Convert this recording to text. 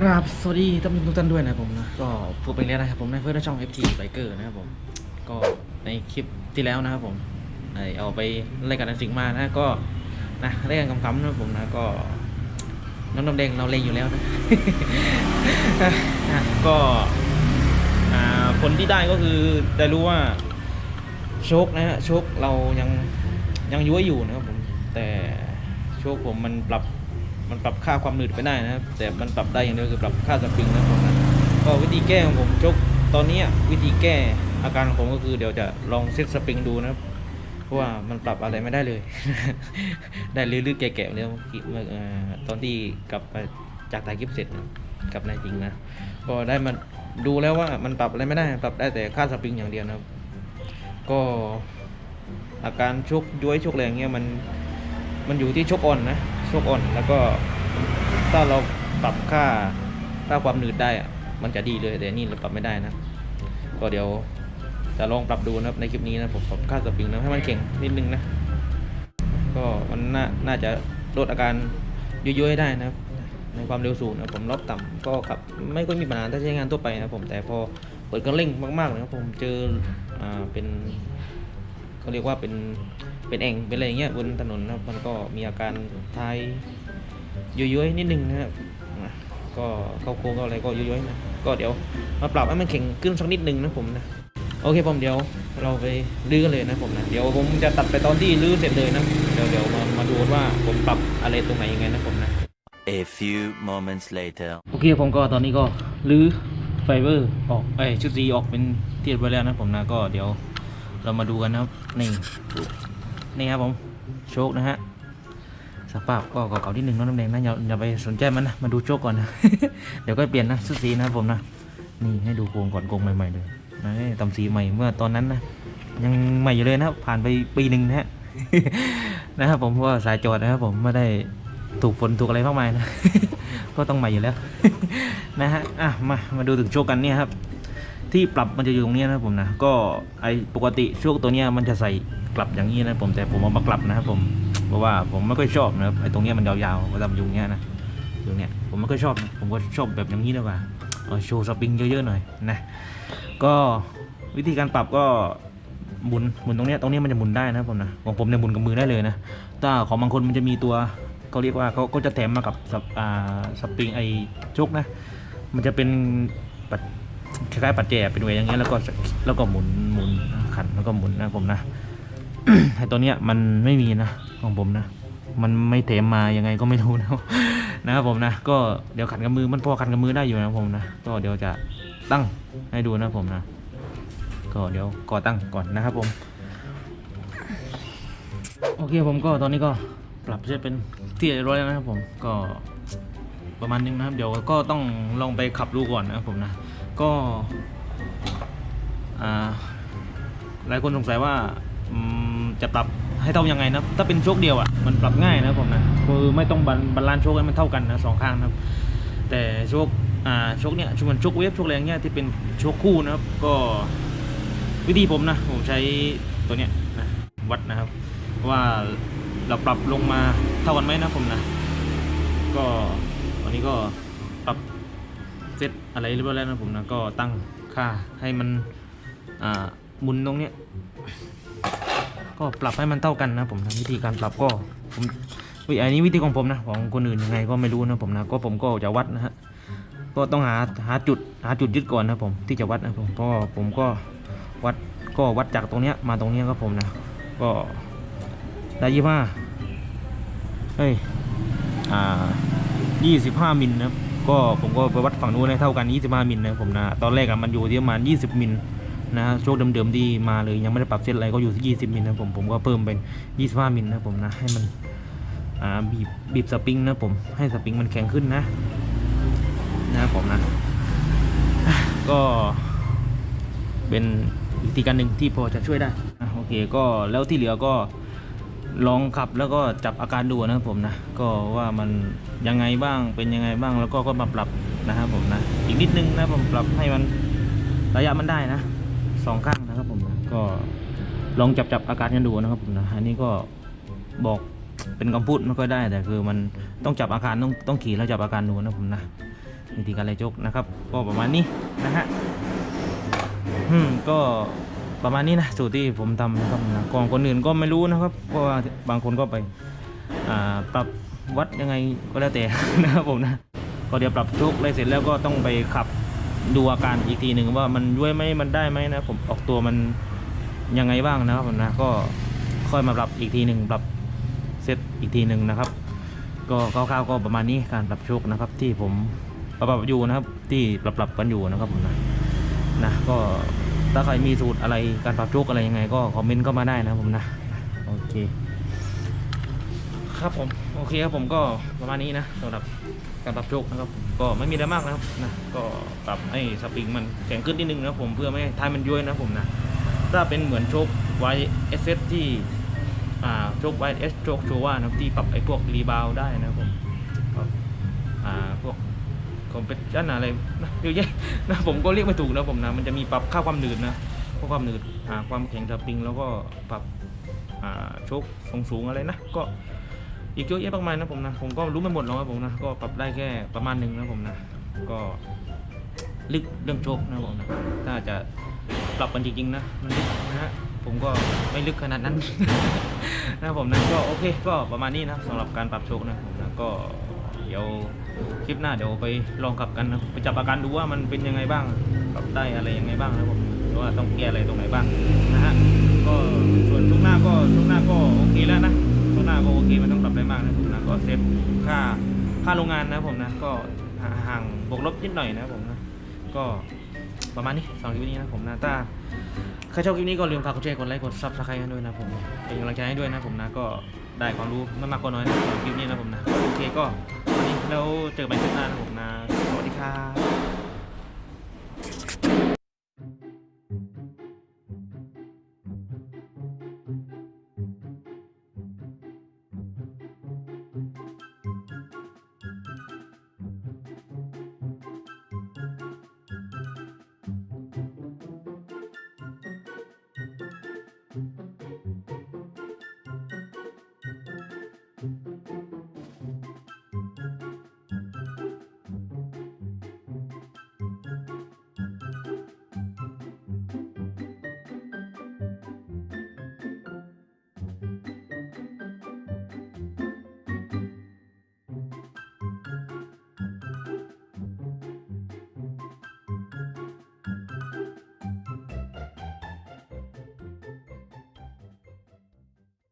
ครับสวัสดีท่านผู้ชมทุกท่านด้วยนะครับผมนะก็พูดไปแล้วนะครับผมในเพื่อนช่อง FT Biker นะครับผม ก็ในคลิปที่แล้วนะครับผมไอเอาไปเล่กันสิ่งมานะก็นะเล่กันคำๆนะผมนะก็น้องน้ำแดงเราเล่นอยู่แล้วนะก็อ่าผลที่ได้ก็คือได้รู้ว่าโชคนะฮะโชคเรายังยังย้วยอยู่นะครับผมแต่โชคผมมันปรับ มันปรับค่าความหนืดไปได้นะครับ แต่มันปรับได้อย่างเดียวคือปรับค่าสปริงนะผมนะก็วิธีแก้ของผมจกตอนนี้วิธีแก้อาการของผมก็คือเดี๋ยวจะลองเซ็ตสปริงดูนะครับเพราะว่ามันปรับอะไรไม่ได้เลย ได้ลื่นๆแก่ๆเลยเมื่อกี้เมื่อตอนที่กลับมาจากถ่ายคลิปเสร็จกับนายจริงนะก็ได้มาดูแล้วว่ามันปรับอะไรไม่ได้ปรับได้แต่ค่าสปริงอย่างเดียวนะครับ ก็อาการชกย้วยชกแรงเงี้ยมันมันอยู่ที่ชกอ่อนนะ ชกอ่อนแล้วก็ถ้าเราปรับค่าค่าความหนืดได้อะมันจะดีเลยแต่นี่เราปรับไม่ได้นะ ก็เดี๋ยวจะลองปรับดูนะครับในคลิปนี้นะผมปรับค่าสปริงนะให้มันแข็งนิดนึงนะ ก็มันน่าน่าจะลดอาการยุ่ยๆได้นะครับในความเร็วสูงนะผมรอบต่ำก็ขับไม่ค่อยมีปัญหาถ้าใช้งานทั่วไปนะผมแต่พอเปิดเครื่องเร่งมากๆเลยนะผมเจออ่าเป็น เขาเรียกว่าเป็นเป็นแอ่งเป็นอะไรอย่างเงี้ยบนถนนนะครับมันก็มีอาการท้ายย้อยๆนิดนึงนะครับอะก็เข้าโค้งเข้าอะไรก็ย้อยๆนะก็เดี๋ยวมาปรับให้มันแข็งขึ้นสักนิดนึงนะผมนะโอเคผมเดี๋ยวเราไปลื้อกันเลยนะผมนะเดี๋ยวผมจะตัดไปตอนที่ลื้อเสร็จเลยนะเดี๋ยวเดี๋ยวมามาดูกันว่าผมปรับอะไรตรงไหนยังไงนะผมนะ A few moments later. โอเคผมก็ตอนนี้ก็รื้อไฟเบอร์ออกเอ้ยชุดซีออกเป็นที่เรียบร้อยแล้วนะผมนะก็เดี๋ยว เรามาดูกันนะครับ นี่ นี่ครับผม โชคนะฮะสภาพก็เก่าๆที่หนึ่งน้องน้ำแดงนะอย่าอย่าไปสนใจมันนะ มาดูโชคก่อนนะ เดี๋ยวก็เปลี่ยนนะชุดสีนะครับผมนะ นี่ให้ดูโครงก่อนโครงใหม่ๆเลยนะตำสีใหม่เมื่อตอนนั้นนะ ยังใหม่อยู่เลยนะครับผ่านไปปีหนึ่งนะฮะนะครับผมเพราะว่าสายจอดนะครับผมไม่ได้ถูกฝนถูกอะไรมากมายนะ ก็ต้องใหม่อยู่แล้วนะฮะอะมามาดูถึงโชคกันเนี่ยครับ ที่ปรับมันจะอยู่ตรงนี้นะครับผมนะก็ไอปกติโชคตัวเนี้ยมันจะใส่กลับอย่างนี้นะผมแต่ผมเอามากลับนะครับผมเพราะว่าผมไม่ค่อยชอบนะครับไอตรงเนี้ยมันยาวๆเวลามันอยู่อย่างเงี้ยนะอยู่เนี้ยผมไม่ค่อยชอบ ผมก็ชอบแบบอย่างนี้ดีกว่าเอาโชว์สปริงเยอะๆหน่อยนะก็วิธีการปรับก็หมุนหมุนตรงเนี้ยตรงเนี้ยมันจะหมุนได้นะครับผมนะของผมเนี่ยหมุนกับมือได้เลยนะถ้าของบางคนมันจะมีตัวเขาเรียกว่าเขาก็จะแถมมากับสปริงไอชคนะ มันจะเป็นปัด คล้ายๆปัดแจเป็นเวยอย่างเงี้ยแล้วก็แล้วก็หมุนหมุนขันแล้วก็หมุนนะผมนะไอตัวเนี้ยมันไม่มีนะของผมนะ มันไม่เถมมายังไงก็ไม่รู้นะนะครับผมนะก็เดี๋ยวขันกับมือมันพอขันกับมือได้อยู่นะผมนะก็เดี๋ยวจะตั้งให้ดูนะผมนะ ก็เดี๋ยวก่อตั้งก่อนนะครับผม โอเคผมก็ตอนนี้ก็ปรับเสร็จเป็นที่เรียบร้อยแล้วนะครับผมก็ประมาณนึงนะครับ เดี๋ยวก็ต้องลองไปขับดูก่อนนะครับผมนะ ก็หลายคนสงสัยว่าจะปรับให้เท่ายังไงนะถ้าเป็นโชคเดียวอะมันปรับง่ายนะผมนะคือไม่ต้องบันบาลานซ์โชคให้มันเท่ากันนะสองข้างนะครับ แต่โชคอ่าโชคเนี้ยชมันโชคเวฟโชคแรงเนี้ยที่เป็นโชคคู่นะครับ ก็วิธีผมนะ ผมใช้ตัวเนี้ยนะวัดนะครับ ว่าเราปรับลงมาเท่ากันไหมนะผมนะ ก็วันนี้ก็ เซตอะไรเรียบร้อยแล้วนะผมนะก็ตั้งค่าให้มันหมุนตรงเนี้ยก็ปรับให้มันเท่ากันนะผมนะวิธีการปรับก็ผมวิอันนี้วิธีของผมนะของคนอื่นยังไงก็ไม่รู้นะผมนะก็ผมก็จะวัดนะฮะก็ต้องหาหาจุดหาจุดยึดก่อนนะผมที่จะวัดนะผมเพราะผมก็วัดก็วัดจากตรงเนี้ยมาตรงเนี้ยครับผมนะก็ได้ยี่ห้าเฮ้ยอ่ายี่สิบห้ามิลนะครับ ก็ผมก็ไปวัดฝั่งนู้นให้เท่ากันยี่สิบห้ามิลนะผมนะตอนแรกอะมันอยู่ที่ประมาณยี่สิบมิลนะโชคเดิมๆที่มาเลยยังไม่ได้ปรับเส้นอะไรก็อยู่ที่ยี่สิบมิลนะผมผมก็เพิ่มเป็นยี่สิบห้ามิลนะผมนะให้มันอ่าบีบบีบสปริงนะผมให้สปริงมันแข็งขึ้นนะนะผมนะ ก็เป็นวิธีการหนึ่งที่พอจะช่วยได้โอเคก็แล้วที่เหลือก็ ลองขับแล้วก็จับอาการดูนะครับผมนะก็ว่ามันยังไงบ้างเป็นยังไงบ้างแล้วก็ก็มาปรับนะครับผมนะอีกนิดนึงนะผมปรับให้มันระยะมันได้นะสองข้างนะครับผมนะก็ลองจับจับอาการกันดูนะครับผมนะอันนี้ก็บอกเป็นคำพูดไม่ค่อยได้ แต่คือมันต้องจับอาการต้องต้องขี่แล้วจับอาการดูนะผมนะวิธีการไล่โชคนะครับ ก็ประมาณนี้นะฮะอืมก็ ประมาณนี้นะสูตรที่ผมทำนะครับนะกองคนอื่นก็ไม่รู้นะครับ เพราะว่าบางคนก็ไปปรับวัดยังไงก็แล้วแต่นะครับผมนะก็เดี๋ยวปรับโชคอะไรเสร็จแล้วก็ต้องไปขับดูอาการอีกทีหนึ่งว่ามันย้วยไหมมันได้ไหมนะผมออกตัวมันยังไงบ้างนะครับผมนะก็ค่อยมาปรับอีกทีหนึ่งปรับเซตอีกทีหนึ่งนะครับ ก็คร่าวๆก็ประมาณนี้การปรับโชคนะครับ ที่ผมปรับอยู่นะครับที่ปรับปรับๆกันอยู่นะครับผมนะนะก็ ถ้าใครมีสูตรอะไรการปรับโชคอะไรยังไง ก็คอมเมนต์เข้ามาได้นะผมนะโอเค ครับผมโอเคครับผมก็ประมาณนี้นะสำหรับการปรับโชคนะครับ ก็ไม่มีอะไรมากนะครับนะก็ปรับให้สปริงมันแข็งขึ้นนิดนึงนะผมเพื่อไม่ให้ท้ายมันย้วยนะผมนะถ้าเป็นเหมือนโชค YSS ที่อ่าโชคไวเอสโชคโชว่านะที่ปรับไอ้พวกรีบาวได้นะครับผมอ่าพวก คอมเพรสชันอะไรนะเยอะแยะนะผมก็เรียกไม่ถูกนะผมนะมันจะมีปรับค่าความหนืดนะพวกความหนืดอ่าความแข็งสปริง แล้วก็ปรับอ่าชคสูงสูงอะไรนะก็อีกเยอะแยะมากมายนะผมนะผมก็รู้ไม่หมดหรอกครับผมนะก็ปรับได้แค่ประมาณหนึ่งนะผมนะก็ลึกเรื่องโชคนะผมนะถ้าจะปรับกันจริงๆนะมันลึกนะฮะผมก็ไม่ลึกขนาดนั้นนะผมนะก็โอเค ก็ประมาณนี้นะสำหรับการปรับโชคนะผมนะก็เดี๋ยว คลิปหน้าเดี๋ยวไปลองขับกันนะไปจับอาการดูว่ามันเป็นยังไงบ้างปรับได้อะไรยังไงบ้างนะผมหรือว่าต้องแก้อะไรตรงไหนบ้างนะฮะก็ส่วนช่วงหน้าก็ช่วงหน้าก็โอเคแล้วนะช่วงหน้าก็โอเคไม่ต้องปรับอะไรมากนะผมนะก็เซฟค่าค่าโรงงานนะผมนะก็ห่างบวกลบนิดหน่อยนะผมนะก็ประมาณนี้สองคลิปนี้นะผมนะถ้าใครชอบคลิปนี้ก็ลืมฝากกดแชร์กดไลค์กดซับสไครต์กันด้วยนะผมเป็นกำลังใจให้ด้วยนะผมนะก็ได้ความรู้ไม่มากก็น้อยนะสำหรับคลิปนี้นะผมนะโอเคก็ แล้วเจอกันใหม่คลิปหน้านะผมนะ สวัสดีครับ